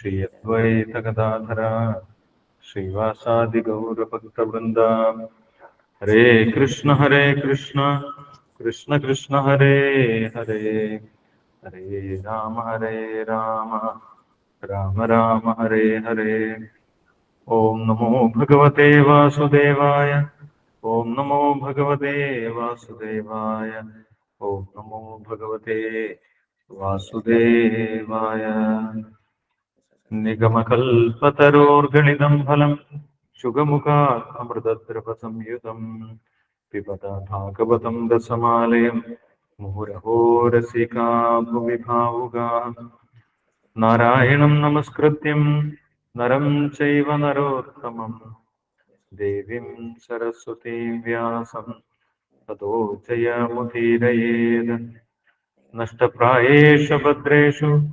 അദ്വൈതഗദാധര ശ്രീവാസാദിഗൗരഭക്തവൃന്ദ ഹരേ കൃഷ്ണ ഹരേ കൃഷ്ണ കൃഷ്ണ കൃഷ്ണ ഹരേ ഹരേ ഹരേ രാമ ഹരേ രാമ രാമ രാമ ഹരേ ഹരേ ഓം നമോ ഭഗവതേ വാസുദേവായ ഓം നമോ ഭഗവതേ വാസുദേവായ ഓം നമോ ഭഗവതേ വാസുദേവായ നിഗമകൽപതരോർഗണിതം ഫലം. ശുഗമുഖാത് അമൃതദ്രവസംയുതം പിബത ഭാഗവതം ദശമാലയം. മുഹുരഹോ രസികാ ഭുവി ഭാവുകാ നാരായണം നമസ്കൃത്യം. നരം ചൈവ നരോത്തമം. ദേവീം സരസ്വതീം വ്യാസം. തതോ ജയമുദീരയേത് നഷ്ടപ്രായേഷു ഭദ്രേഷു.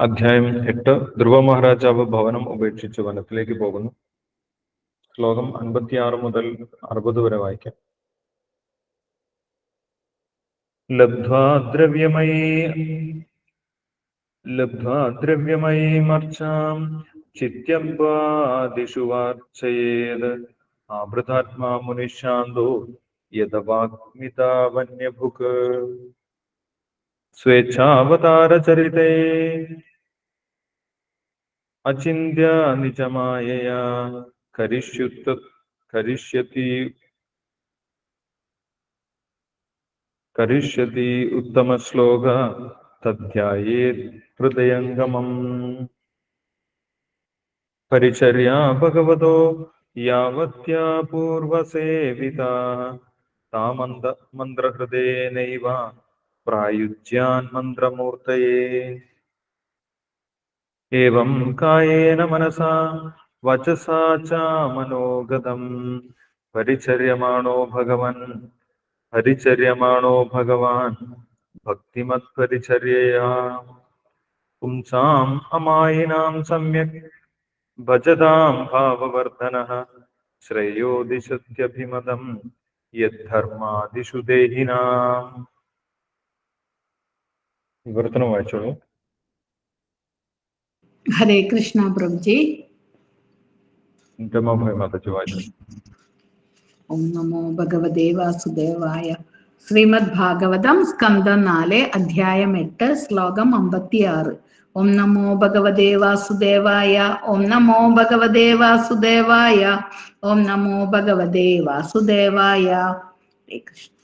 അധ്യായം എട്ട്. ധ്രുവ മഹാരാജാവ് ഭവനം ഉപേക്ഷിച്ച് വനത്തിലേക്ക് പോകുന്നു. ശ്ലോകം അൻപത്തിയാറ് മുതൽ അറുപത് വരെ വായിക്കാം. ലബ്ധ്വാ ദ്രവ്യമയീ ലബ്ധ്വാ ദ്രവ്യമയീമർച്ചാം ചിത്യംബാദിഷു വാർച്ചയേത്. ആവൃതാത്മാ മുനിശാന്തോ യഥവാഗ്മിതാവന്യഭുക്. സ്വേച്ഛാവതാരചരിതേ അചിന്യ നിജമായയാ കരിഷ്യുത്ത കരിഷ്യതി കരിഷ്യതി ഉത്തമശ്ലോക തധ്യായേ ഹൃദയംഗമം പരിചര്യാ ഭഗവതോ യാവത്യാ പൂർവസേവിതാ താമന്ത മന്ത്രഹൃദയേനൈവ പ്രായുജ്യാൻ മന്ത്രമൂർത്തയേ ഏവം കായേന മനസാ വചസാ ച മനോഗതം പരിചര്യമാണോ ഭഗവൻ പരിചര്യമാണോ ഭഗവാൻ ഭക്തിമത്പരിചര്യയാ പുംസാം അമായിനാം സമ്യക് ഭജതാം ഭാവവർദ്ധനഃ ശ്രേയോ ദിശത്യഭിമതം യദ്ധർമാദിഷു ദേഹിനാം വിവർത്തനം വായിച്ചോളൂ ഹരേ കൃഷ്ണ പ്രഭുജി രമാഭായ് മാതാജി വായിച്ചു ഓം നമോ ഭഗവതേ വാസുദേവായ ശ്രീമദ് ഭാഗവതം സ്കന്ധം നാല് അധ്യായം എട്ട് ശ്ലോകം അമ്പത്തിയാറ് ഓം നമോ ഭഗവതേ വാസുദേവായ ഓം നമോ ഭഗവതേ വാസുദേവായ ഓം നമോ ഭഗവതേ വാസുദേവായ ഹരേ കൃഷ്ണ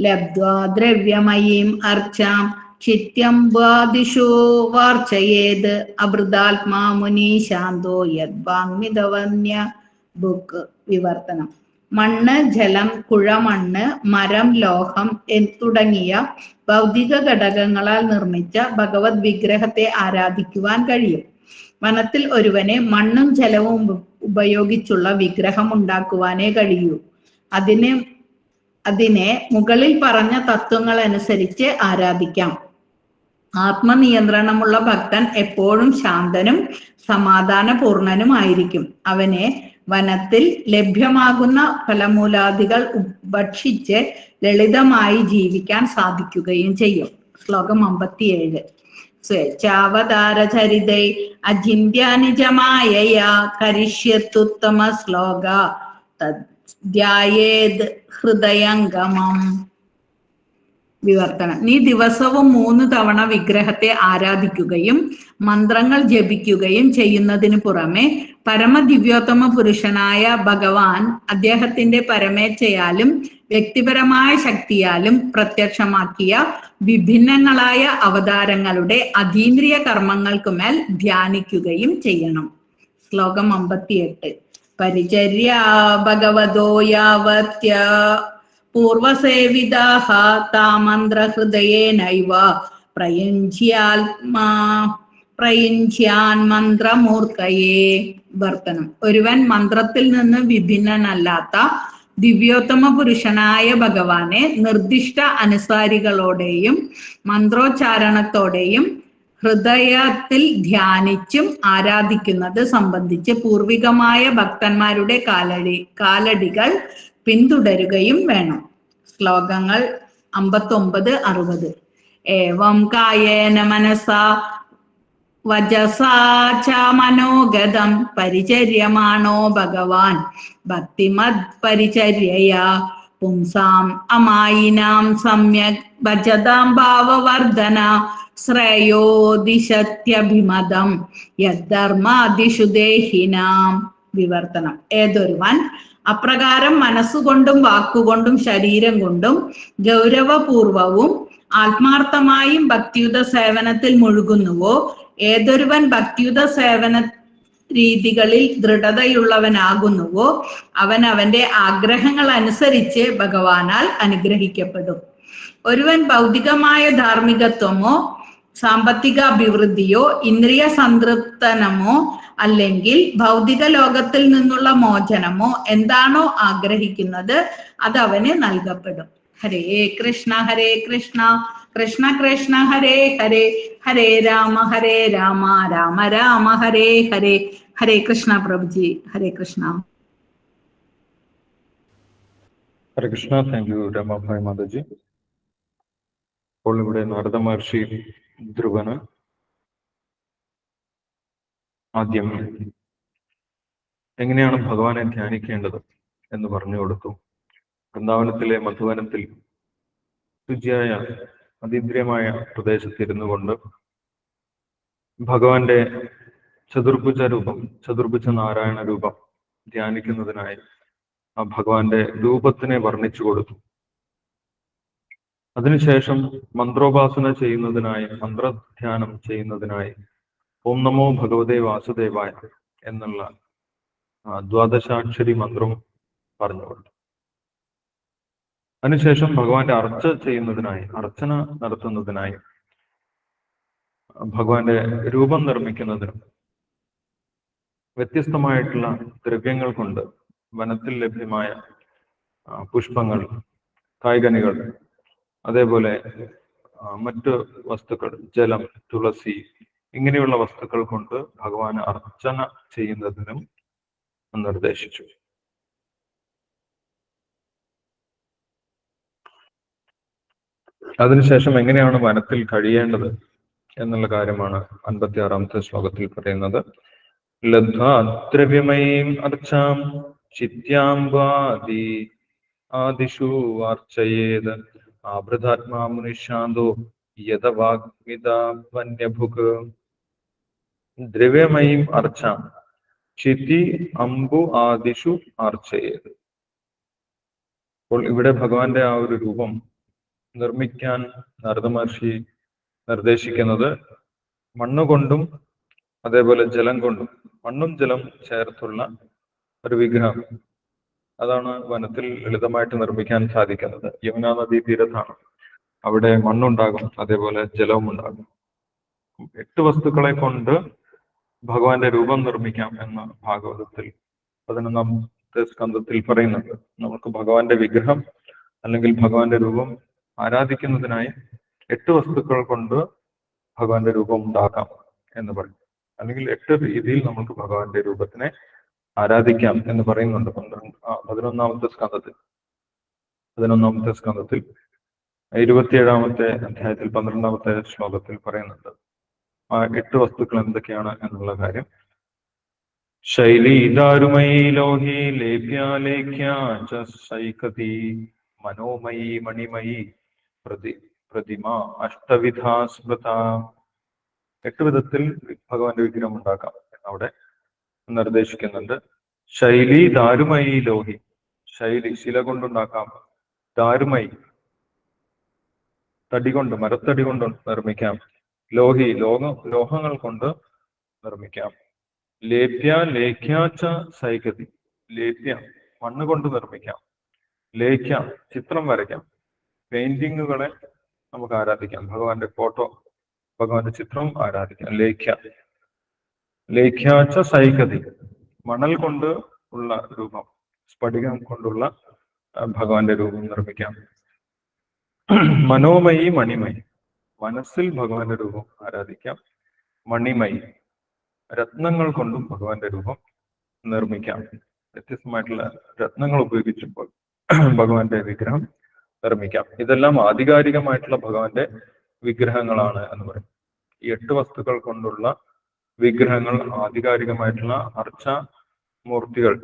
ലബ്ധ്വാ ദ്രവ്യമയീം അർച്ചാം ചിത്യംബാദിഷു വാർച്ചയേത് അമൃതാത്മാ മുനി ശാന്തോ യദ്വാങ്മിതവന്യ ബുക്ക് വിവർത്തനം. മണ്ണ് ജലം കുഴമണ്ണ് മരം ലോഹം തുടങ്ങിയ ഭൗതിക ഘടകങ്ങളാൽ നിർമ്മിച്ച ഭഗവത് വിഗ്രഹത്തെ ആരാധിക്കുവാൻ കഴിയും. വനത്തിൽ ഒരുവനെ മണ്ണും ജലവും ഉപയോഗിച്ചുള്ള വിഗ്രഹം ഉണ്ടാക്കുവാനേ കഴിയൂ. അതിന് അതിനെ മുകളിൽ പറഞ്ഞ തത്വങ്ങൾ അനുസരിച്ച് ആരാധിക്കാം. ആത്മനിയന്ത്രണമുള്ള ഭക്തൻ എപ്പോഴും ശാന്തനും സമാധാനപൂർണനുമായിരിക്കും അവനെ വനത്തിൽ ലഭ്യമാകുന്ന ഫലമൂലാദികൾ ഭക്ഷിച്ച് ലളിതമായി ജീവിക്കാൻ സാധിക്കുകയും ചെയ്യും. ശ്ലോകം അമ്പത്തിയേഴ്. സ്വേച്ഛാവതാരചരിതൈ അചിന്യാനിജമായ കരിഷ്യത്തുത്തമ ശ്ലോക. ഹൃദയംഗമം. വിവർത്തനം. നീ ദിവസവും മൂന്ന് തവണ വിഗ്രഹത്തെ ആരാധിക്കുകയും മന്ത്രങ്ങൾ ജപിക്കുകയും ചെയ്യുന്നതിന് പുറമെ പരമദിവ്യോത്തമ പുരുഷനായ ഭഗവാൻ അദ്ദേഹത്തിന്റെ പരമേച്ഛയാലും വ്യക്തിപരമായ ശക്തിയാലും പ്രത്യക്ഷമാക്കിയ വിഭിന്നങ്ങളായ അവതാരങ്ങളുടെ അതീന്ദ്രിയ കർമ്മങ്ങൾക്കുമേൽ ധ്യാനിക്കുകയും ചെയ്യണം. ശ്ലോകം അമ്പത്തിയെട്ട്. പരിചര്യ ഭഗവതോ യാവത്യ പൂർവസേവിതാഹ താമന്ത്രഹൃദയേനൈവ പ്രയുഞ്ച്യാത്മാ പ്രയുഞ്ച്യാൻ മന്ത്രമൂർക്കയെ വർത്തനം ഒരുവൻ മന്ത്രത്തിൽ നിന്ന് വിഭിന്നനല്ലാത്ത ദിവ്യോത്തമ പുരുഷനായ ഭഗവാനെ നിർദ്ദിഷ്ട അനുസാരികളോടെയും മന്ത്രോച്ചാരണത്തോടെയും ഹൃദയത്തിൽ ധ്യാനിച്ചും ആരാധിക്കുന്നത് സംബന്ധിച്ച് പൂർവികമായ ഭക്തന്മാരുടെ കാലടി കാലടികൾ പിന്തുടരുകയും വേണം. ശ്ലോകങ്ങൾ അമ്പത്തൊമ്പത് അറുപത്. ഏവം കായേന മനസാ വജസാ മനോഗതം പരിചര്യമാണോ ഭഗവാൻ? ഭക്തിമത് പരിചര്യയാ പുംസാം അമായിനാം സമ്യക് ഭജതാം ഭാവവർദ്ധന ശ്രേയോ ദിശത്യഭിമതം യദ്ധർമാദിഷു ദേഹിനാം. വിവർത്തനം. ഏതൊരുവൻ? അപ്രകാരം മനസ്സുകൊണ്ടും വാക്കുകൊണ്ടും ശരീരം കൊണ്ടും ഗൗരവപൂർവവും ആത്മാർത്ഥമായും ഭക്തിയുത സേവനത്തിൽ മുഴുകുന്നുവോ? ഏതൊരുവൻ ഭക്തിയുത സേവന രീതികളിൽ ദൃഢതയുള്ളവനാകുന്നുവോ? അവൻ അവന്റെ ആഗ്രഹങ്ങൾ അനുസരിച്ച് ഭഗവാനാൽ അനുഗ്രഹിക്കപ്പെടും. ഒരുവൻ ഭൗതികമായ ധാർമ്മികത്വമോ സാമ്പത്തിക അഭിവൃദ്ധിയോ ഇന്ദ്രിയ സംതൃപ്തനമോ അല്ലെങ്കിൽ ഭൗതിക ലോകത്തിൽ നിന്നുള്ള മോചനമോ എന്താണോ ആഗ്രഹിക്കുന്നത് അത് അവന് നൽകപ്പെടും. Hare Krishna Hare Krishna Krishna Krishna Hare Hare Hare Rama Hare Rama Rama Rama Hare Hare Hare Krishna Prabhuji Hare Krishna. Hare Krishna thank you Ramabai Mataji. ഇപ്പോൾ ഇവിടെ നാരദ മഹർഷി ധ്രുവന് ആദ്യം എങ്ങനെയാണ് ഭഗവാനെ ധ്യാനിക്കേണ്ടത് എന്ന് പറഞ്ഞു കൊടുത്തു. വൃന്ദാവനത്തിലെ മധുവനത്തിൽ ശുചിയായ അതീന്ദ്രിയമായ പ്രദേശത്തിരുന്നു കൊണ്ട് ഭഗവാന്റെ ചതുർഭുജ രൂപം ചതുർഭുജ നാരായണ രൂപം ധ്യാനിക്കുന്നതിനായി ആ ഭഗവാന്റെ രൂപത്തിനെ വർണിച്ചു കൊടുത്തു. അതിനുശേഷം മന്ത്രോപാസന ചെയ്യുന്നതിനായി മന്ത്രധ്യാനം ചെയ്യുന്നതിനായി ഓം നമോ ഭഗവതേ വാസുദേവായ എന്നുള്ള ദ്വാദശാക്ഷരി മന്ത്രം പറഞ്ഞുകൊണ്ട്. അതിനുശേഷം ഭഗവാന്റെ അർച്ച ചെയ്യുന്നതിനായി അർച്ചന നടത്തുന്നതിനായി ഭഗവാന്റെ രൂപം നിർമ്മിക്കുന്നതിനും വ്യത്യസ്തമായിട്ടുള്ള ദ്രവ്യങ്ങൾ കൊണ്ട് വനത്തിൽ ലഭ്യമായ പുഷ്പങ്ങൾ കായ്കനികൾ അതേപോലെ മറ്റു വസ്തുക്കൾ ജലം തുളസി ഇങ്ങനെയുള്ള വസ്തുക്കൾ കൊണ്ട് ഭഗവാന് അർച്ചന ചെയ്യുന്നതിനും നിർദ്ദേശിച്ചു. അതിനുശേഷം എങ്ങനെയാണ് വനത്തിൽ കഴിയേണ്ടത് എന്നുള്ള കാര്യമാണ് അൻപത്തി ആറാമത്തെ ശ്ലോകത്തിൽ പറയുന്നത്. ലബ്ധാദ്രവ്യമയം അർച്ചാം ചിത്യാംബാദി ആദിഷു അർച്ചയേത്. ആഭൃതാത്മാ മുനിശാന്തോ ദ്രവ്യമയം വന്യഭുക് ദ്രവ്യമയീം അർച്ചാം. ചിത്തി അമ്പു ആദിഷു അർച്ചയേത്. അപ്പോൾ ഇവിടെ ഭഗവാന്റെ ആ ഒരു രൂപം നിർമ്മിക്കാൻ നാരദ മഹർഷി നിർദ്ദേശിക്കുന്നത് മണ്ണുകൊണ്ടും അതേപോലെ ജലം കൊണ്ടും മണ്ണും ജലം ചേർത്തുള്ള ഒരു വിഗ്രഹം. അതാണ് വനത്തിൽ ലളിതമായിട്ട് നിർമ്മിക്കാൻ സാധിക്കുന്നത്. യമുനാ നദീ തീരത്താണ്. അവിടെ മണ്ണുണ്ടാകും അതേപോലെ ജലവും ഉണ്ടാകും. എട്ട് വസ്തുക്കളെ കൊണ്ട് ഭഗവാന്റെ രൂപം നിർമ്മിക്കാം എന്ന് ഭാഗവതത്തിൽ പതിനൊന്നാമത്തെ സ്കന്ധത്തിൽ പറയുന്നുണ്ട് നമുക്ക് ഭഗവാന്റെ വിഗ്രഹം അല്ലെങ്കിൽ ഭഗവാന്റെ രൂപം ആരാധിക്കുന്നതിനായി എട്ട് വസ്തുക്കൾ കൊണ്ട് ഭഗവാന്റെ രൂപം ഉണ്ടാക്കാം എന്ന് പറയും. അല്ലെങ്കിൽ എട്ട് രീതിയിൽ നമുക്ക് ഭഗവാന്റെ രൂപത്തിനെ ആരാധിക്കാം എന്ന് പറയുന്നുണ്ട്. പന്ത്രണ്ട് പതിനൊന്നാമത്തെ സ്കന്ധത്തിൽ. പതിനൊന്നാമത്തെ സ്കന്ധത്തിൽ ഇരുപത്തിയേഴാമത്തെ അധ്യായത്തിൽ പന്ത്രണ്ടാമത്തെ ശ്ലോകത്തിൽ പറയുന്നുണ്ട്. ആ എട്ട് വസ്തുക്കൾ എന്തൊക്കെയാണ് എന്നുള്ള കാര്യം. ശൈലി ദാരുമയി ലോഹി സൈകതി മനോമയി മണിമയി പ്രതി പ്രതിമ അഷ്ടവിധ സ്മൃത എട്ട് വിധത്തിൽ ഭഗവാന്റെ വിഗ്രഹം ഉണ്ടാക്കാം അവിടെ. നിർദ്ദേശിക്കുന്നുണ്ട്. ശൈലി ദാരുമയി ലോഹി. ശൈലി ശില കൊണ്ടുണ്ടാക്കാം. ദാരുമയി. തടി കൊണ്ട് മരത്തടി കൊണ്ട് നിർമ്മിക്കാം. ലോഹി ലോഹ ലോഹങ്ങൾ കൊണ്ട് നിർമ്മിക്കാം. ലേപ്യ ലേഖ്യാച്ച സൈകതി ലേപ്യ മണ്ണ് കൊണ്ട് നിർമ്മിക്കാം. ലേഖ്യ ചിത്രം വരയ്ക്കാം. പെയിന്റിങ്ങുകളെ നമുക്ക് ആരാധിക്കാം. ഭഗവാന്റെ ഫോട്ടോ ഭഗവാന്റെ ചിത്രം ആരാധിക്കാം. ലേഖ്യ. ലേഖ്യാച്ച സൈകതി മണൽ കൊണ്ട് ഉള്ള രൂപം സ്ഫടികം കൊണ്ടുള്ള ഭഗവാന്റെ രൂപം നിർമ്മിക്കാം. മനോമയി മണിമയി. മനസ്സിൽ ഭഗവാന്റെ രൂപം ആരാധിക്കാം. മണിമയി. രത്നങ്ങൾ കൊണ്ടും ഭഗവാന്റെ രൂപം നിർമ്മിക്കാം. വ്യത്യസ്തമായിട്ടുള്ള രത്നങ്ങൾ ഉപയോഗിച്ചപ്പോൾ ഭഗവാന്റെ വിഗ്രഹം നിർമ്മിക്കാം. ഇതെല്ലാം ആധികാരികമായിട്ടുള്ള ഭഗവാന്റെ വിഗ്രഹങ്ങളാണ് എന്ന് പറയും. ഈ എട്ട് വസ്തുക്കൾ കൊണ്ടുള്ള വിഗ്രഹങ്ങൾ ആധികാരികമായിട്ടുള്ള അർച്ച മൂർത്തികൾ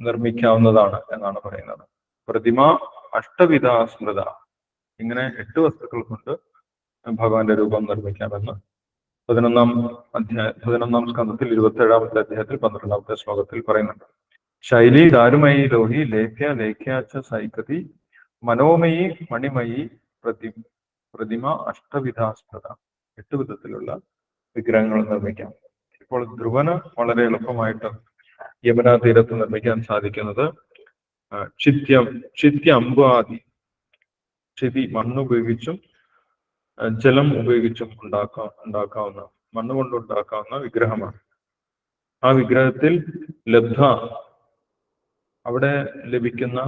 നിർമ്മിക്കാവുന്നതാണ് എന്നാണ് പറയുന്നത്. പ്രതിമ അഷ്ടവിധ സ്മൃത ഇങ്ങനെ എട്ട് വസ്തുക്കൾ കൊണ്ട് ഭഗവാന്റെ രൂപം നിർമ്മിക്കാമെന്ന് പതിനൊന്നാം അധ്യായ പതിനൊന്നാം സ്കന്ധത്തിൽ ഇരുപത്തി ഏഴാമത്തെ അധ്യായത്തിൽ പന്ത്രണ്ടാമത്തെ ശ്ലോകത്തിൽ പറയുന്നുണ്ട്. ശൈലി ദാരുമയി ലോഹി ലേഖ്യ ലേഖ്യാച്ച സൈകതി മനോമയി മണിമയി പ്രതി പ്രതിമ അഷ്ടവിധാസ്മൃത. എട്ട് വിധത്തിലുള്ള വിഗ്രഹങ്ങൾ നിർമ്മിക്കാം. ഇപ്പോൾ ധ്രുവന് വളരെ എളുപ്പമായിട്ട് യമുനാ തീരത്ത് നിർമ്മിക്കാൻ സാധിക്കുന്നത് ചിത്യം ചിത്യ അമ്പാദി ചിതി മണ്ണ് ഉപയോഗിച്ചും ജലം ഉപയോഗിച്ചും ഉണ്ടാക്കാ ഉണ്ടാക്കാവുന്ന മണ്ണ് ഉണ്ടാക്കാവുന്ന വിഗ്രഹമാണ്. ആ വിഗ്രഹത്തിൽ ലബ്ധ അവിടെ ലഭിക്കുന്ന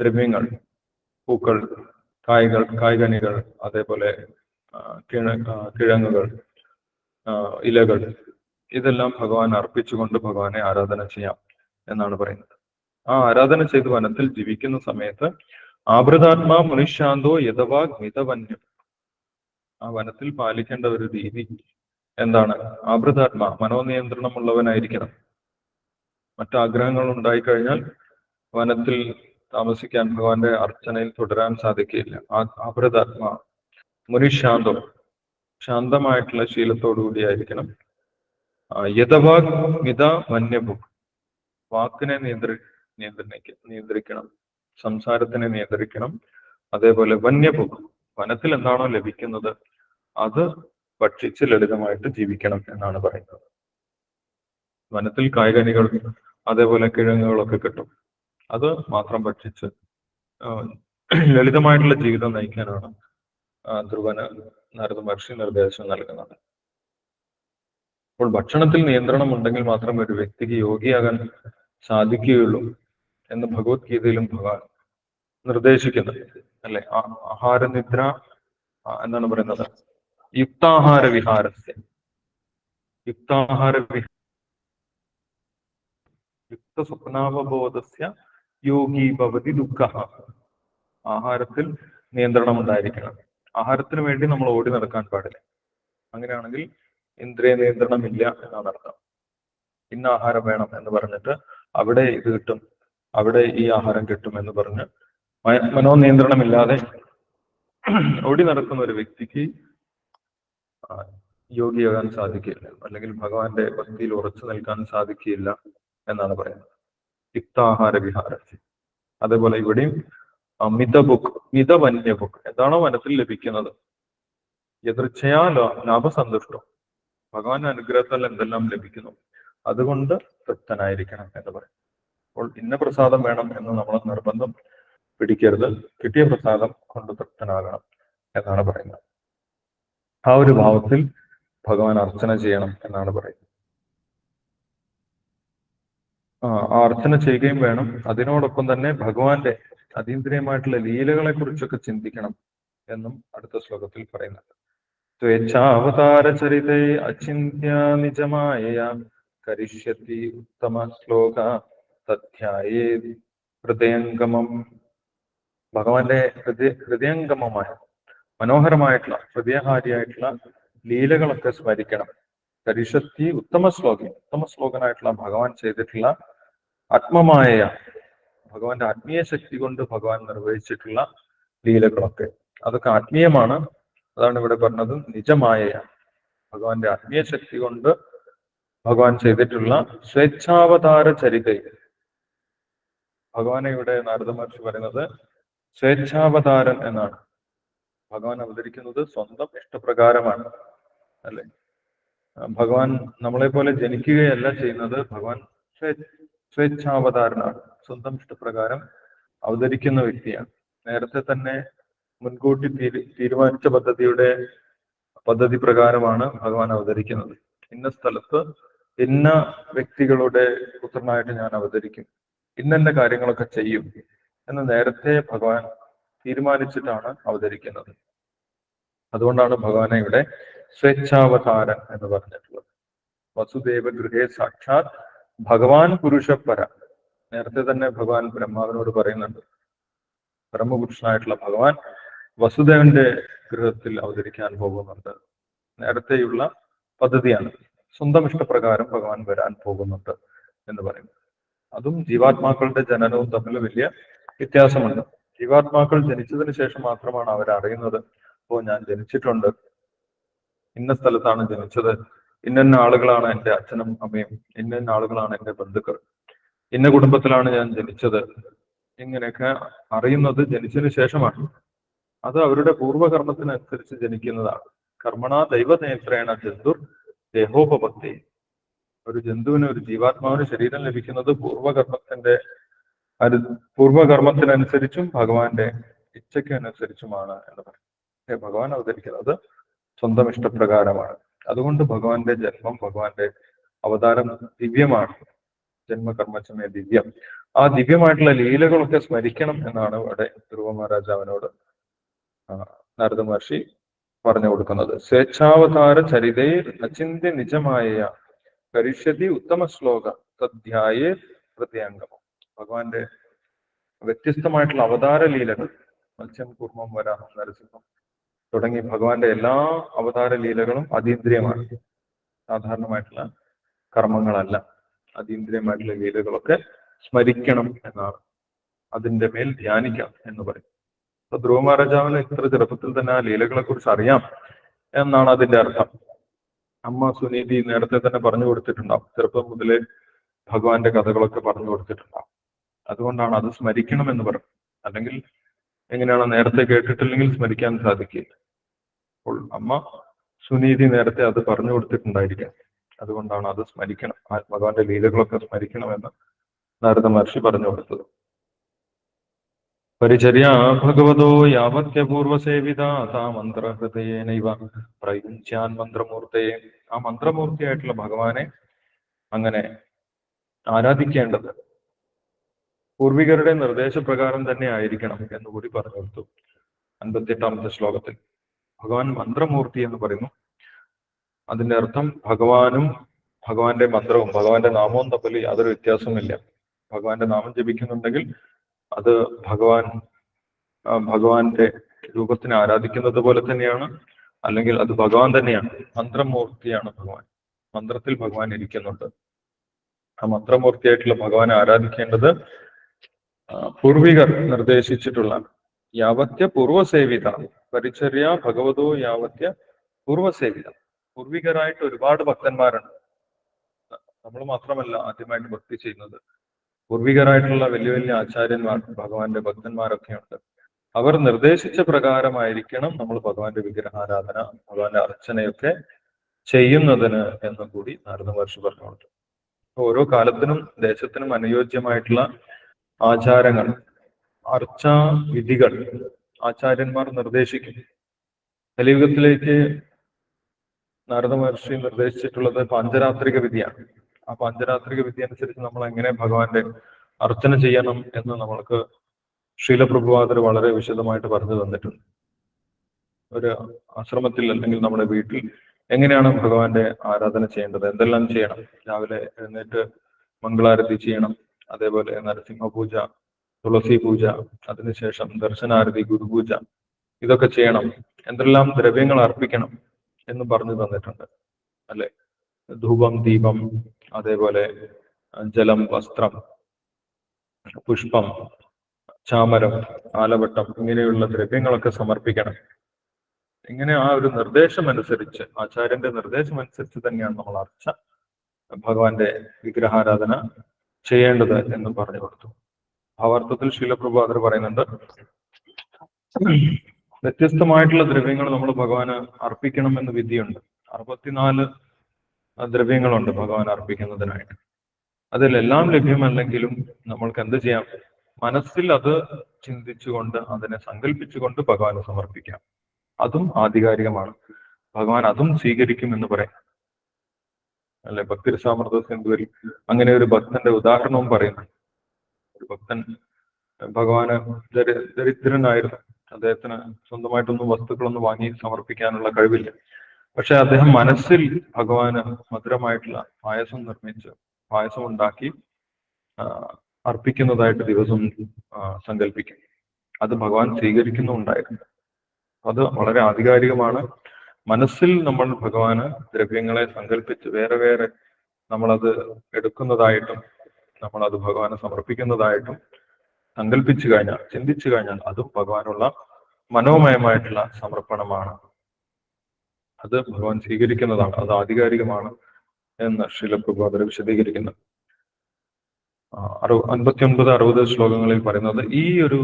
ദ്രവ്യങ്ങൾ പൂക്കൾ കായകൾ കായ്കനികൾ അതേപോലെ കിഴ കിഴങ്ങുകൾ ഇലകൾ ഇതെല്ലാം ഭഗവാൻ അർപ്പിച്ചുകൊണ്ട് ഭഗവാനെ ആരാധന ചെയ്യാം എന്നാണ് പറയുന്നത്. ആ ആരാധന ചെയ്ത് വനത്തിൽ ജീവിക്കുന്ന സമയത്ത് ആഭൃതാത്മാ മനുഷ്യാന്തോ യഥവാ മിതവന്യം ആ വനത്തിൽ പാലിക്കേണ്ട ഒരു രീതി എന്താണ്? ആഭൃതാത്മാ മനോനിയന്ത്രണമുള്ളവനായിരിക്കണം. മറ്റാഗ്രഹങ്ങൾ ഉണ്ടായിക്കഴിഞ്ഞാൽ വനത്തിൽ താമസിക്കാൻ ഭഗവാന്റെ അർച്ചനയിൽ തുടരാൻ സാധിക്കില്ല മനുഷ്യാന്തോ മുനിശാന്തം ശാന്തമായിട്ടുള്ള ശീലത്തോടുകൂടിയായിരിക്കണം ആ, യഥവാഗ് മിത വന്യഭു വാക്കിനെ നിയന്ത്രി നിയന്ത്രിക്ക നിയന്ത്രിക്കണം. സംസാരത്തിനെ നിയന്ത്രിക്കണം. അതേപോലെ വന്യഭുക് വനത്തിൽ എന്താണോ ലഭിക്കുന്നത് അത് ഭക്ഷിച്ച് ലളിതമായിട്ട് ജീവിക്കണം എന്നാണ് പറയുന്നത്. വനത്തിൽ കായ്കനികൾ അതേപോലെ കിഴങ്ങുകളൊക്കെ കിട്ടും. അത് മാത്രം ഭക്ഷിച്ച് ലളിതമായിട്ടുള്ള ജീവിതം നയിക്കാനാണ് ധ്രുവന് നാരദ മഹർഷി നിർദ്ദേശം നൽകുന്നത്. അപ്പോൾ ഭക്ഷണത്തിൽ നിയന്ത്രണം ഉണ്ടെങ്കിൽ മാത്രമേ ഒരു വ്യക്തിക്ക് യോഗിയാകാൻ സാധിക്കുകയുള്ളൂ എന്ന് ഭഗവത്ഗീതയിലും ഭഗവാൻ നിർദ്ദേശിക്കുന്നത് അല്ലെ? ആഹാര ആഹാരനിദ്ര എന്നാണ് പറയുന്നത്. യുക്താഹാര വിഹാരസ്യ. യുക്താഹാര വിഹ യുക്ത സ്വപ്നാവബോധസ്യ യോഗി ഭവതി ദുഃഖ. ആഹാരത്തിൽ നിയന്ത്രണം ഉണ്ടായിരിക്കണം. ആഹാരത്തിന് വേണ്ടി നമ്മൾ ഓടി നടക്കാൻ പാടില്ല. അങ്ങനെയാണെങ്കിൽ ഇന്ദ്രിയ നിയന്ത്രണമില്ല എന്നാണ് അർത്ഥം ഇന്ന ആഹാരം വേണം എന്ന് പറഞ്ഞിട്ട് അവിടെ ഇത് കിട്ടും അവിടെ ഈ ആഹാരം കിട്ടും എന്ന് പറഞ്ഞ് മനോനിയന്ത്രണമില്ലാതെ ഓടി നടക്കുന്ന ഒരു വ്യക്തിക്ക് യോഗിയാകാൻ സാധിക്കില്ല അല്ലെങ്കിൽ ഭഗവാന്റെ ഭക്തിയിൽ ഉറച്ചു നിൽക്കാൻ സാധിക്കില്ല എന്നാണ് പറയുന്നത്. യുക്താഹാര വിഹാര അതേപോലെ ഇവിടെയും ബുക്ക് മിതബുക്ക് മിതവന്യബുക്ക് എന്താണോ മനസ്സിൽ ലഭിക്കുന്നത്. എതിർച്ചയാ ലാഭസന്തുഷ്ടം. ഭഗവാന്റെ അനുഗ്രഹത്താൽ എന്തെല്ലാം ലഭിക്കുന്നു? അതുകൊണ്ട് തൃപ്തനായിരിക്കണം എന്ന് പറയും. അപ്പോൾ ഇന്ന പ്രസാദം വേണം എന്ന് നമ്മൾ നിർബന്ധം പിടിക്കരുത്. കിട്ടിയ പ്രസാദം കൊണ്ട് തൃപ്തനാകണം എന്നാണ് പറയുന്നത്. ആ ഒരു ഭാവത്തിൽ ഭഗവാൻ അർച്ചന ചെയ്യണം എന്നാണ് പറയുന്നത്. ആ അർച്ചന ചെയ്യുകയും വേണം. അതിനോടൊപ്പം തന്നെ ഭഗവാന്റെ അതീന്ദ്രിയമായിട്ടുള്ള ലീലകളെ കുറിച്ചൊക്കെ ചിന്തിക്കണം എന്നും അടുത്ത ശ്ലോകത്തിൽ പറയുന്നുണ്ട്. സ്വേച്ഛാവതാര ചരിതേ അചിന്യ നിജമായ കരിഷ്യത്തി ഉത്തമ ശ്ലോക തധ്യായേ ഹൃദയംഗമം ഭഗവാന്റെ ഹൃദയ ഹൃദയംഗമമായ മനോഹരമായിട്ടുള്ള ഹൃദയഹാരിയായിട്ടുള്ള ലീലകളൊക്കെ സ്മരിക്കണം. കരിഷത്തി ഉത്തമ ശ്ലോകൻ ഉത്തമ ശ്ലോകനായിട്ടുള്ള ഭഗവാൻ ചെയ്തിട്ടുള്ള ആത്മമായ ഭഗവാന്റെ ആത്മീയ ശക്തി കൊണ്ട് ഭഗവാൻ നിർവഹിച്ചിട്ടുള്ള ലീലകളൊക്കെ. അതൊക്കെ ആത്മീയമാണ്. അതാണ് ഇവിടെ പറഞ്ഞത് നിജമായ ഭഗവാന്റെ ആത്മീയ ശക്തി കൊണ്ട് ഭഗവാൻ ചെയ്തിട്ടുള്ള സ്വേച്ഛാവതാര ചരിത ഭഗവാനെ ഇവിടെ നാരദ മഹർഷി പറയുന്നത് സ്വേച്ഛാവതാരൻ എന്നാണ്. ഭഗവാൻ അവതരിക്കുന്നത് സ്വന്തം ഇഷ്ടപ്രകാരമാണ് അല്ലെ? ഭഗവാൻ നമ്മളെ പോലെ ജനിക്കുകയല്ല ചെയ്യുന്നത് ഭഗവാൻ സ്വേ- സ്വേച്ഛാവതാരനാണ് സ്വന്തം ഇഷ്ടപ്രകാരം അവതരിക്കുന്ന വ്യക്തിയാണ്. നേരത്തെ തന്നെ മുൻകൂട്ടി തീരു തീരുമാനിച്ച പദ്ധതിയുടെ പദ്ധതി പ്രകാരമാണ് ഭഗവാൻ അവതരിക്കുന്നത്. ഇന്ന സ്ഥലത്ത് ഇന്ന വ്യക്തികളുടെ പുത്രനായിട്ട് ഞാൻ അവതരിക്കും. ഇന്നെന്ന കാര്യങ്ങളൊക്കെ ചെയ്യും എന്ന് നേരത്തെ ഭഗവാൻ തീരുമാനിച്ചിട്ടാണ് അവതരിക്കുന്നത്. അതുകൊണ്ടാണ് ഭഗവാനെ ഇവിടെ സ്വേച്ഛാവതാരൻ എന്ന് പറഞ്ഞിട്ടുള്ളത്. വസുദേവ ഗൃഹേ സാക്ഷാത് ഭഗവാൻ പുരുഷപ്പര നേരത്തെ തന്നെ ഭഗവാൻ ബ്രഹ്മാവിനോട് പറയുന്നുണ്ട്. ബ്രഹ്മപുരുഷനായിട്ടുള്ള ഭഗവാൻ വസുദേവന്റെ ഗൃഹത്തിൽ അവതരിക്കാൻ പോകുന്നുണ്ട്. നേരത്തെയുള്ള പദ്ധതിയാണ് സ്വന്തം ഇഷ്ടപ്രകാരം ഭഗവാൻ വരാൻ പോകുന്നുണ്ട് എന്ന് പറയും അതും ജീവാത്മാക്കളുടെ ജനനവും തമ്മിൽ വലിയ വ്യത്യാസമുണ്ട്. ജീവാത്മാക്കൾ ജനിച്ചതിന് ശേഷം മാത്രമാണ് അവർ അറിയുന്നത് ഓ ഞാൻ ജനിച്ചിട്ടുണ്ട്. ഇന്ന സ്ഥലത്താണ് ജനിച്ചത്. ഇന്ന ആളുകളാണ് എന്റെ അച്ഛനും അമ്മയും. ഇന്ന ആളുകളാണ് എന്റെ ബന്ധുക്കൾ. ഇന്ന കുടുംബത്തിലാണ് ഞാൻ ജനിച്ചത്. ഇങ്ങനെയൊക്കെ അറിയുന്നത് ജനിച്ചതിന് ശേഷമാണ് അത് അവരുടെ പൂർവകർമ്മത്തിനനുസരിച്ച് ജനിക്കുന്നതാണ്. കർമ്മണ ദൈവനേത്രേണ ജന്തുർ ദേഹോപഭക്തി ഒരു ജന്തുവിന് ഒരു ജീവാത്മാവിന് ശരീരം ലഭിക്കുന്നത് പൂർവകർമ്മത്തിന്റെ അത് പൂർവകർമ്മത്തിനനുസരിച്ചും ഭഗവാന്റെ ഇച്ഛയ്ക്കനുസരിച്ചുമാണ് എന്ന് പറയും. ഭഗവാൻ അവതരിക്കുന്നത് സ്വന്തം ഇഷ്ടപ്രകാരമാണ്. അതുകൊണ്ട് ഭഗവാന്റെ ജന്മം ഭഗവാന്റെ അവതാരം ദിവ്യമാണ്. ജന്മകർമ്മച്ചമേ ദിവ്യം. ആ ദിവ്യമായിട്ടുള്ള ലീലകളൊക്കെ സ്മരിക്കണം എന്നാണ് ഇവിടെ ധ്രുവ മഹാരാജാവിനോട് നാരദ മഹർഷി പറഞ്ഞു കൊടുക്കുന്നത്. സ്വേച്ഛാവതാര ചരിതേ അചിന്യ നിജമായ കരിഷ്യതി ഉത്തമ ശ്ലോക തദ്ധ്യായേ പ്രത്യംഗമം ഭഗവാന്റെ വ്യത്യസ്തമായിട്ടുള്ള അവതാര ലീലകൾ മത്സ്യം കുർമ്മം വരാഹം നരസിംഹം തുടങ്ങി ഭഗവാന്റെ എല്ലാ അവതാര ലീലകളും അതീന്ദ്രിയമാണ്. സാധാരണമായിട്ടുള്ള കർമ്മങ്ങളല്ല. അതീന്ദ്രിയമായിട്ടുള്ള ലീലകളൊക്കെ സ്മരിക്കണം എന്നാണ്. അതിന്റെ മേൽ ധ്യാനിക്കാം എന്ന് പറയും. അപ്പൊ ധ്രുവ മഹാരാജാവിന് ഇത്ര ചെറുപ്പത്തിൽ തന്നെ ആ ലീലകളെ കുറിച്ച് അറിയാം എന്നാണ് അതിന്റെ അർത്ഥം. അമ്മ സുനീതി നേരത്തെ തന്നെ പറഞ്ഞു കൊടുത്തിട്ടുണ്ടാവും. ചെറുപ്പം മുതലേ ഭഗവാന്റെ കഥകളൊക്കെ പറഞ്ഞു കൊടുത്തിട്ടുണ്ടാവും. അതുകൊണ്ടാണ് അത് സ്മരിക്കണം എന്ന് പറഞ്ഞു. അല്ലെങ്കിൽ എങ്ങനെയാണ് നേരത്തെ കേട്ടിട്ടില്ലെങ്കിൽ സ്മരിക്കാൻ സാധിക്കില്ല. അപ്പോൾ അമ്മ സുനീതി നേരത്തെ അത് പറഞ്ഞു കൊടുത്തിട്ടുണ്ടായിരിക്കാം. അതുകൊണ്ടാണ് അത് സ്മരിക്കണം. ഭഗവാന്റെ ലീലകളൊക്കെ സ്മരിക്കണമെന്ന് നാരദ മഹർഷി പറഞ്ഞു കൊടുത്തത്. പരിചര്യ ഭഗവതോ യാവത്യപൂർവസേവിത താ മന്ത്രഹൃദയേനൈവ പ്രയുഞ്ചാൻ മന്ത്രമൂർത്തയെ ആ മന്ത്രമൂർത്തിയായിട്ടുള്ള ഭഗവാനെ അങ്ങനെ ആരാധിക്കേണ്ടത്? പൂർവികരുടെ നിർദ്ദേശപ്രകാരം തന്നെ ആയിരിക്കണം എന്ന് കൂടി പറഞ്ഞു കൊടുത്തു. അൻപത്തിയെട്ടാമത്തെ ശ്ലോകത്തിൽ. ഭഗവാൻ മന്ത്രമൂർത്തി എന്ന് പറയുന്നു. അതിന്റെ അർത്ഥം ഭഗവാനും ഭഗവാന്റെ മന്ത്രവും ഭഗവാന്റെ നാമവും തമ്മിൽ യാതൊരു വ്യത്യാസവുമില്ല. ഭഗവാന്റെ നാമം ജപിക്കുന്നുണ്ടെങ്കിൽ അത് ഭഗവാൻ ഭഗവാന്റെ രൂപത്തിനെ ആരാധിക്കുന്നത് പോലെ തന്നെയാണ് അല്ലെങ്കിൽ അത് ഭഗവാൻ തന്നെയാണ് മന്ത്രമൂർത്തിയാണ് ഭഗവാൻ. മന്ത്രത്തിൽ ഭഗവാൻ ഇരിക്കുന്നുണ്ട്. ആ മന്ത്രമൂർത്തിയായിട്ടുള്ള ഭഗവാനെ ആരാധിക്കേണ്ടത് പൂർവികർ നിർദ്ദേശിച്ചിട്ടുള്ള യാവത്യ പൂർവസേവിത പരിചര്യ ഭഗവതോ യാവത്യ പൂർവസേവിത പൂർവികരായിട്ട് ഒരുപാട് ഭക്തന്മാരുണ്ട്. നമ്മൾ മാത്രമല്ല ആദ്യമായിട്ട് ഭക്തി ചെയ്യുന്നത്. പൂർവികരായിട്ടുള്ള വലിയ വലിയ ആചാര്യന്മാർ ഭഗവാന്റെ ഭക്തന്മാരൊക്കെ ഉണ്ട് അവർ നിർദ്ദേശിച്ച പ്രകാരമായിരിക്കണം നമ്മൾ ഭഗവാന്റെ വിഗ്രഹാരാധന ഭഗവാന്റെ അർച്ചനയൊക്കെ ചെയ്യുന്നതിന് എന്ന് കൂടി നാരദ മഹർഷി പറഞ്ഞുകൊണ്ട്. ഓരോ കാലത്തിനും ദേശത്തിനും അനുയോജ്യമായിട്ടുള്ള ആചാരങ്ങൾ അർച്ചാ വിധികൾ ആചാര്യന്മാർ നിർദ്ദേശിക്കും. കലിയുഗത്തിലേക്ക് നാരദ മഹർഷി നിർദ്ദേശിച്ചിട്ടുള്ളത് പാഞ്ചരാത്രിക വിധിയാണ്. ആ പാഞ്ചരാത്രിക വിധി അനുസരിച്ച് നമ്മൾ എങ്ങനെ ഭഗവാന്റെ അർച്ചന ചെയ്യണം എന്ന് നമ്മൾക്ക് ശീലപ്രഭുവാദർ വളരെ വിശദമായിട്ട് പറഞ്ഞു തന്നിട്ടുണ്ട്. ഒരു ആശ്രമത്തിൽ അല്ലെങ്കിൽ നമ്മുടെ വീട്ടിൽ എങ്ങനെയാണ് ഭഗവാന്റെ ആരാധന ചെയ്യേണ്ടത്? എന്തെല്ലാം ചെയ്യണം? രാവിലെ എഴുന്നേറ്റ് മംഗളാരതി ചെയ്യണം. അതേപോലെ നരസിംഹ പൂജ തുളസി പൂജ അതിനുശേഷം ദർശനാരതി ഗുരുപൂജ ഇതൊക്കെ ചെയ്യണം. എന്തെല്ലാം ദ്രവ്യങ്ങൾ അർപ്പിക്കണം എന്ന് പറഞ്ഞു തന്നിട്ടുണ്ട്. അല്ലെ? ധൂപം ദീപം അതേപോലെ ജലം വസ്ത്രം പുഷ്പം ചാമരം ആലവട്ടം ഇങ്ങനെയുള്ള ദ്രവ്യങ്ങളൊക്കെ സമർപ്പിക്കണം. ഇങ്ങനെ ആ ഒരു നിർദ്ദേശം അനുസരിച്ച് ആചാര്യന്റെ നിർദ്ദേശം അനുസരിച്ച് തന്നെയാണ് നമ്മൾ അർച്ച ഭഗവാന്റെ വിഗ്രഹാരാധന ചെയ്യേണ്ടത് എന്ന് പറഞ്ഞു കൊടുത്തു. ഭാവാർത്ഥത്തിൽ ശീലപ്രഭാതർ പറയുന്നുണ്ട് വ്യത്യസ്തമായിട്ടുള്ള ദ്രവ്യങ്ങൾ നമ്മൾ ഭഗവാന് അർപ്പിക്കണം എന്ന് വിധിയുണ്ട്. അറുപത്തിനാല് ദ്രവ്യങ്ങളുണ്ട് ഭഗവാൻ അർപ്പിക്കുന്നതിനായിട്ട്. അതിലെല്ലാം ലഭ്യമല്ലെങ്കിലും നമ്മൾക്ക് എന്ത് ചെയ്യാം? മനസ്സിൽ അത് ചിന്തിച്ചുകൊണ്ട് അതിനെ സങ്കല്പിച്ചുകൊണ്ട് ഭഗവാന് സമർപ്പിക്കാം. അതും ആധികാരികമാണ്. ഭഗവാൻ അതും സ്വീകരിക്കും എന്ന് പറയാം. അല്ലെ ഭക്തി സാമർത്ഥ്യ സിന്ധുവിൽ അങ്ങനെ ഒരു ഭക്തന്റെ ഉദാഹരണവും പറയുന്നു ഒരു ഭക്തൻ ഭഗവാന് ദരി ദരിദ്രനായിരുന്നു. അദ്ദേഹത്തിന് സ്വന്തമായിട്ടൊന്നും വസ്തുക്കളൊന്നും വാങ്ങി സമർപ്പിക്കാനുള്ള കഴിവില്ല. പക്ഷെ അദ്ദേഹം മനസ്സിൽ ഭഗവാന് മധുരമായിട്ടുള്ള പായസം നിർമ്മിച്ച് പായസം ഉണ്ടാക്കി അർപ്പിക്കുന്നതായിട്ട് ദിവസം സങ്കല്പിക്കും അത് ഭഗവാൻ സ്വീകരിക്കുന്നുണ്ടായിരുന്നു. അത് വളരെ ആധികാരികമാണ്. മനസ്സിൽ നമ്മൾ ഭഗവാന് ദ്രവ്യങ്ങളെ സങ്കല്പിച്ച് വേറെ വേറെ നമ്മളത് എടുക്കുന്നതായിട്ടും നമ്മളത് ഭഗവാനെ സമർപ്പിക്കുന്നതായിട്ടും സങ്കല്പിച്ചു കഴിഞ്ഞാൽ ചിന്തിച്ചു കഴിഞ്ഞാൽ അതും ഭഗവാനുള്ള മനോമയമായിട്ടുള്ള സമർപ്പണമാണ്. അത് ഭഗവാൻ സ്വീകരിക്കുന്നതാണ്. അത് ആധികാരികമാണ് എന്ന് ശീലപ്രഭോദര വിശദീകരിക്കുന്നു. അറു അൻപത്തി ഒൻപത് അറുപത് ശ്ലോകങ്ങളിൽ പറയുന്നത് ഈ ഒരു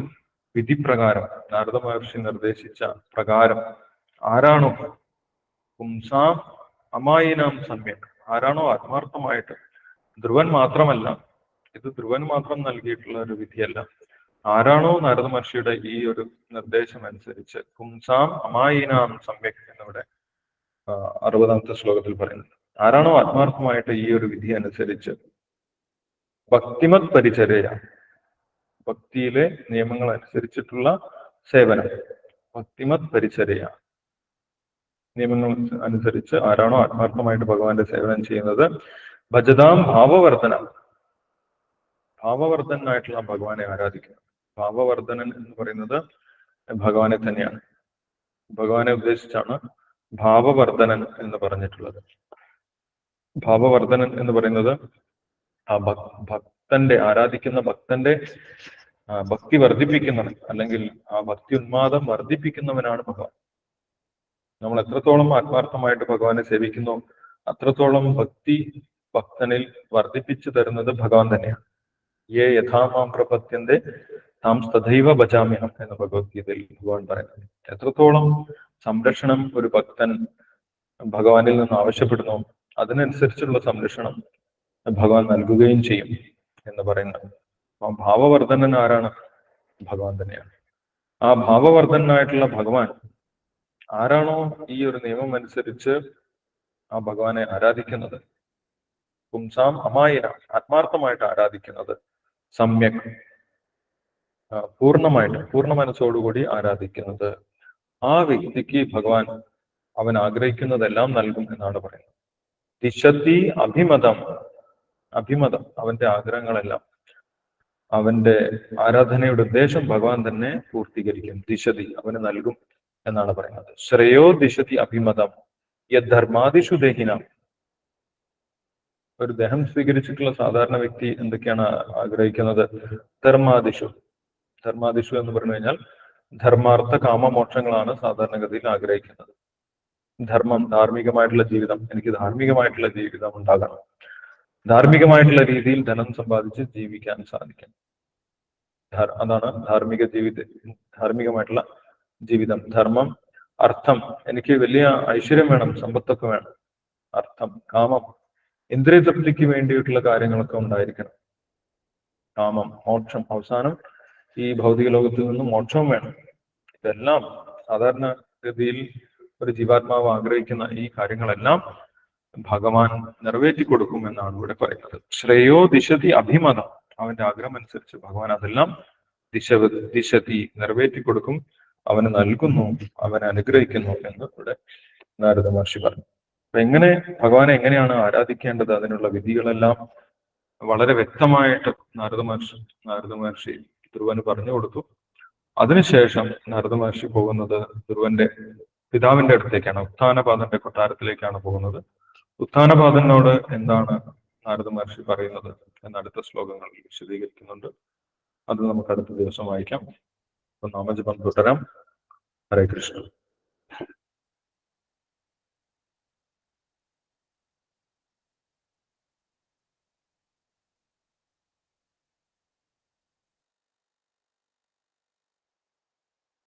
വിധി പ്രകാരം നാരദ മഹർഷി നിർദ്ദേശിച്ച പ്രകാരം ആരാണോ പുംസാം അമായിനാം സമ്യക് ആരാണോ ആത്മാർത്ഥമായിട്ട് ധ്രുവൻ മാത്രമല്ല ഇത് ധ്രുവൻ മാത്രം നൽകിയിട്ടുള്ള ഒരു വിധിയല്ല ആരാണോ നാരദ മഹർഷിയുടെ ഈ ഒരു നിർദ്ദേശം അനുസരിച്ച് പുംസാം അമായിനാം സമ്യക് എന്നിവിടെ അറുപതാമത്തെ ശ്ലോകത്തിൽ പറയുന്നത് ആരാണോ ആത്മാർത്ഥമായിട്ട് ഈ ഒരു വിധി അനുസരിച്ച് ഭക്തിമത് പരിചരയ ഭക്തിയിലെ നിയമങ്ങൾ അനുസരിച്ചിട്ടുള്ള സേവനം ഭക്തിമത് പരിചരയ നിയമങ്ങൾ അനുസരിച്ച് ആരാണോ ആത്മാർത്ഥമായിട്ട് ഭഗവാന്റെ സേവനം ചെയ്യുന്നത് ഭജതാം ഭാവവർദ്ധന. ഭാവവർദ്ധനായിട്ടുള്ള ഭഗവാനെ ആരാധിക്കുക ഭാവവർദ്ധനൻ എന്ന് പറയുന്നത് ഭഗവാനെ തന്നെയാണ്. ഭഗവാനെ ഉദ്ദേശിച്ചാണ് ഭാവവർദ്ധനൻ എന്ന് പറഞ്ഞിട്ടുള്ളത്. ഭാവവർദ്ധനൻ എന്ന് പറയുന്നത് ആ ഭക്- ഭക്തന്റെ ആരാധിക്കുന്ന ഭക്തന്റെ ഭക്തി വർദ്ധിപ്പിക്കുന്നവൻ അല്ലെങ്കിൽ ആ ഭക്തി ഉന്മാദം വർദ്ധിപ്പിക്കുന്നവനാണ് ഭഗവാൻ. നമ്മൾ എത്രത്തോളം ആത്മാർത്ഥമായിട്ട് ഭഗവാനെ സേവിക്കുന്നു അത്രത്തോളം ഭക്തി ഭക്തനിൽ വർദ്ധിപ്പിച്ചു തരുന്നത് ഭഗവാൻ തന്നെയാണ്. യേ യഥാമാം പ്രപത്യന്റെ താം സദൈവ ഭജാമ്യഹം എന്ന് ഭഗവത്ഗീതയിൽ ഭഗവാൻ പറയുന്നത് എത്രത്തോളം സംരക്ഷണം ഒരു ഭക്തൻ ഭഗവാനിൽ നിന്ന് ആവശ്യപ്പെടുന്നു അതിനനുസരിച്ചുള്ള സംരക്ഷണം ഭഗവാൻ നൽകുകയും ചെയ്യും എന്ന് പറയുന്നത്. ആ ഭാവവർദ്ധനൻ ആരാണ്? ഭഗവാൻ തന്നെയാണ്. ആ ഭാവവർദ്ധനായിട്ടുള്ള ഭഗവാൻ ആരാണോ ഈ ഒരു നിയമം അനുസരിച്ച് ആ ഭഗവാനെ ആരാധിക്കുന്നത്? പുംസാം അമായന ആത്മാർത്ഥമായിട്ട് ആരാധിക്കുന്നത് സമ്യക് പൂർണമായിട്ട് പൂർണ മനസ്സോടുകൂടി ആരാധിക്കുന്നത് ആ വ്യക്തിക്ക് ഭഗവാൻ അവൻ ആഗ്രഹിക്കുന്നതെല്ലാം നൽകും എന്നാണ് പറയുന്നത്. ദിശത്തി അഭിമതം അഭിമതം അവന്റെ ആഗ്രഹങ്ങളെല്ലാം. അവന്റെ ആരാധനയുടെ ഉദ്ദേശം ഭഗവാൻ തന്നെ പൂർത്തീകരിക്കും. ദിശതി അവന് നൽകും എന്നാണ് പറയുന്നത്. ശ്രേയോ ദിശതി അഭിമതം യദ്ധർമാദിഷു ദേഹിന. ഒരു ദേഹം സ്വീകരിച്ചിട്ടുള്ള സാധാരണ വ്യക്തി എന്തൊക്കെയാണ് ആഗ്രഹിക്കുന്നത്? ധർമാദിഷു. ധർമാദിഷു എന്ന് പറഞ്ഞു കഴിഞ്ഞാൽ ധർമാർത്ഥ കാമമോക്ഷങ്ങളാണ് സാധാരണഗതിയിൽ ആഗ്രഹിക്കുന്നത്. ധർമ്മം ധാർമ്മികമായിട്ടുള്ള ജീവിതം എനിക്ക് ധാർമ്മികമായിട്ടുള്ള ജീവിതം ഉണ്ടാകണം. ധാർമ്മികമായിട്ടുള്ള രീതിയിൽ ധനം സമ്പാദിച്ച് ജീവിക്കാൻ സാധിക്കണം അതാണ് ധാർമ്മിക ജീവിത ധാർമ്മികമായിട്ടുള്ള ജീവിതം. ധർമ്മം അർത്ഥം എനിക്ക് വലിയ ഐശ്വര്യം വേണം സമ്പത്തൊക്കെ വേണം. അർത്ഥം കാമം ഇന്ദ്രിയ തൃപ്തിക്ക് വേണ്ടിയിട്ടുള്ള കാര്യങ്ങളൊക്കെ ഉണ്ടായിരിക്കണം. കാമം മോക്ഷം അവസാനം ഈ ഭൗതിക ലോകത്തിൽ നിന്ന് മോക്ഷം വേണം. ഇതെല്ലാം സാധാരണ ഗതിയിൽ ഒരു ജീവാത്മാവ് ആഗ്രഹിക്കുന്ന ഈ കാര്യങ്ങളെല്ലാം ഭഗവാൻ നിറവേറ്റി കൊടുക്കും എന്നാണ് ഇവിടെ പറയുന്നത്. ശ്രേയോ ദിശതി അഭിമതം. അവന്റെ ആഗ്രഹം അനുസരിച്ച് ഭഗവാൻ അതെല്ലാം ദിശ ദിശതി നിറവേറ്റി കൊടുക്കും. അവന് നൽകുന്നു അവനെ അനുഗ്രഹിക്കുന്നു എന്ന് ഇവിടെ നാരദ മഹർഷി പറഞ്ഞു. അപ്പൊ എങ്ങനെ ഭഗവാനെ എങ്ങനെയാണ് ആരാധിക്കേണ്ടത്? അതിനുള്ള വിധികളെല്ലാം വളരെ വ്യക്തമായിട്ട് നാരദ മഹർഷി നാരദ മഹർഷി ധ്രുവന് പറഞ്ഞു കൊടുത്തു. അതിനുശേഷം നാരദ മഹർഷി പോകുന്നത് ധ്രുവന്റെ പിതാവിന്റെ അടുത്തേക്കാണ്. ഉത്ഥാനപാദന്റെ കൊട്ടാരത്തിലേക്കാണ് പോകുന്നത്. ഉത്ഥാനപാദനോട് എന്താണ് നാരദ മഹർഷി പറയുന്നത് എന്ന അടുത്ത ശ്ലോകങ്ങളിൽ വിശദീകരിക്കുന്നുണ്ട്. അത് നമുക്ക് അടുത്ത ദിവസം വായിക്കാം. അപ്പൊ നാമജപം തുടരാം. ഹരേ കൃഷ്ണ.